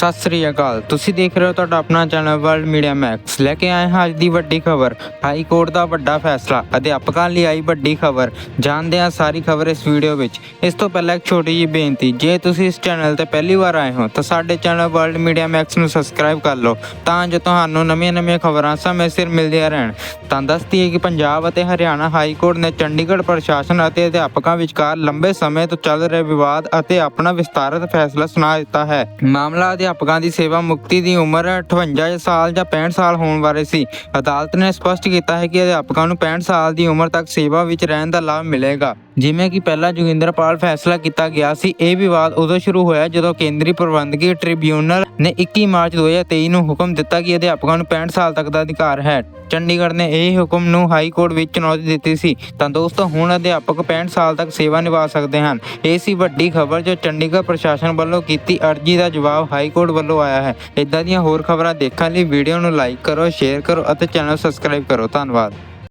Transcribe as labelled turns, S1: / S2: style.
S1: ਸਤਿ ਸ੍ਰੀ ਅਕਾਲ। ਤੁਸੀਂ ਦੇਖ ਰਹੇ ਹੋ ਤੁਹਾਡਾ ਆਪਣਾ ਚੈਨਲ ਵਰਲਡ ਮੀਡੀਆ ਮੈਕਸ। ਲੈ ਕੇ ਆਏ ਹਾਂ ਅੱਜ ਦੀ ਵੱਡੀ ਖਬਰ, ਹਾਈ ਕੋਰਟ ਦਾ ਵੱਡਾ ਫੈਸਲਾ, ਅਧਿਆਪਕਾਂ ਲਈ ਆਈ ਵੱਡੀ ਖਬਰ। ਜਾਣਦੇ ਹਾਂ ਸਾਰੀ ਖਬਰ ਇਸ ਵੀਡੀਓ ਵਿੱਚ। ਇਸ ਤੋਂ ਪਹਿਲਾਂ ਇੱਕ ਛੋਟੀ ਜਿਹੀ ਬੇਨਤੀ, ਜੇ ਤੁਸੀਂ ਇਸ ਚੈਨਲ ਤੇ ਪਹਿਲੀ ਵਾਰ ਆਏ ਹੋ, ਤਾਂ ਸਾਡੇ ਚੈਨਲ ਵਰਲਡ ਮੀਡੀਆ ਮੈਕਸ ਨੂੰ ਸਬਸਕ੍ਰਾਈਬ ਕਰ ਲਓ, ਤਾਂ ਜੋ ਤੁਹਾਨੂੰ ਨਵੀਆਂ-ਨਵੀਆਂ ਖਬਰਾਂ ਸਮੇਂ ਸਿਰ ਮਿਲਦੀਆਂ ਰਹਿਣ। ਤਾਂ ਦੱਸਦੀ ਹੈ ਕਿ ਪੰਜਾਬ ਅਤੇ ਹਰਿਆਣਾ ਹਾਈ ਕੋਰਟ ਨੇ ਚੰਡੀਗੜ੍ਹ ਪ੍ਰਸ਼ਾਸਨ ਅਤੇ ਅਧਿਆਪਕਾਂ ਵਿਚਕਾਰ ਲੰਬੇ ਸਮੇਂ ਤੋਂ ਚੱਲ ਰਹੇ ਵਿਵਾਦ ਅਤੇ ਆਪਣਾ ਵਿਸਤਾਰਤ ਫੈਸਲਾ ਸੁਣਾ ਦਿੱਤਾ ਹੈ। ਮਾਮਲਾ ਅਧਿਆਪਕਾਂ ਦੀ ਸੇਵਾ ਮੁਕਤੀ ਦੀ ਉਮਰ 58 ਸਾਲ ਜਾਂ 65 ਸਾਲ ਹੋਣ ਬਾਰੇ ਸੀ। ਅਦਾਲਤ ਨੇ ਸਪਸ਼ਟ ਕੀਤਾ ਹੈ ਕਿ ਅਧਿਆਪਕਾਂ ਨੂੰ 65 ਸਾਲ ਦੀ ਉਮਰ ਤੱਕ ਸੇਵਾ ਵਿੱਚ ਰਹਿਣ ਦਾ ਲਾਭ ਮਿਲੇਗਾ। ਜਿਵੇਂ ਕਿ ਪਹਿਲਾਂ ਜੋਗਿੰਦਰਪਾਲ ਫੈਸਲਾ ਕੀਤਾ ਗਿਆ ਸੀ, ਇਹ ਵਿਵਾਦ ਉਦੋਂ ਸ਼ੁਰੂ ਹੋਇਆ ਜਦੋਂ ਕੇਂਦਰੀ ਪ੍ਰਬੰਧਕੀ ਟ੍ਰਿਬਿਊਨਲ ਨੇ 21 ਮਾਰਚ 2023 ਨੂੰ ਹੁਕਮ ਦਿੱਤਾ ਕਿ ਅਧਿਆਪਕਾਂ ਨੂੰ 65 ਸਾਲ ਤੱਕ ਦਾ ਅਧਿਕਾਰ ਹੈ। ਚੰਡੀਗੜ੍ਹ ਨੇ ਇਹ ਹੁਕਮ ਨੂੰ ਹਾਈ ਕੋਰਟ ਵਿੱਚ ਚੁਣੌਤੀ ਦਿੱਤੀ ਸੀ। ਤਾਂ ਦੋਸਤੋ, ਹੁਣ ਅਧਿਆਪਕ 65 ਸਾਲ ਤੱਕ ਸੇਵਾ ਨਿਭਾ ਸਕਦੇ ਹਨ। ਇਹ ਸੀ ਵੱਡੀ ਖਬਰ ਜੋ ਚੰਡੀਗੜ੍ਹ ਪ੍ਰਸ਼ਾਸਨ ਵੱਲੋਂ ਕੀਤੀ ਅਰਜੀ ਦਾ ਜਵਾਬ ਹਾਈ ਕੋਰਟ ਵੱਲੋਂ ਆਇਆ ਹੈ। ਇਦਾਂ ਦੀਆਂ ਹੋਰ ਖਬਰਾਂ ਦੇਖਣ ਲਈ ਵੀਡੀਓ ਨੂੰ ਲਾਈਕ ਕਰੋ, ਸ਼ੇਅਰ ਕਰੋ ਅਤੇ ਚੈਨਲ ਸਬਸਕ੍ਰਾਈਬ ਕਰੋ। ਧੰਨਵਾਦ।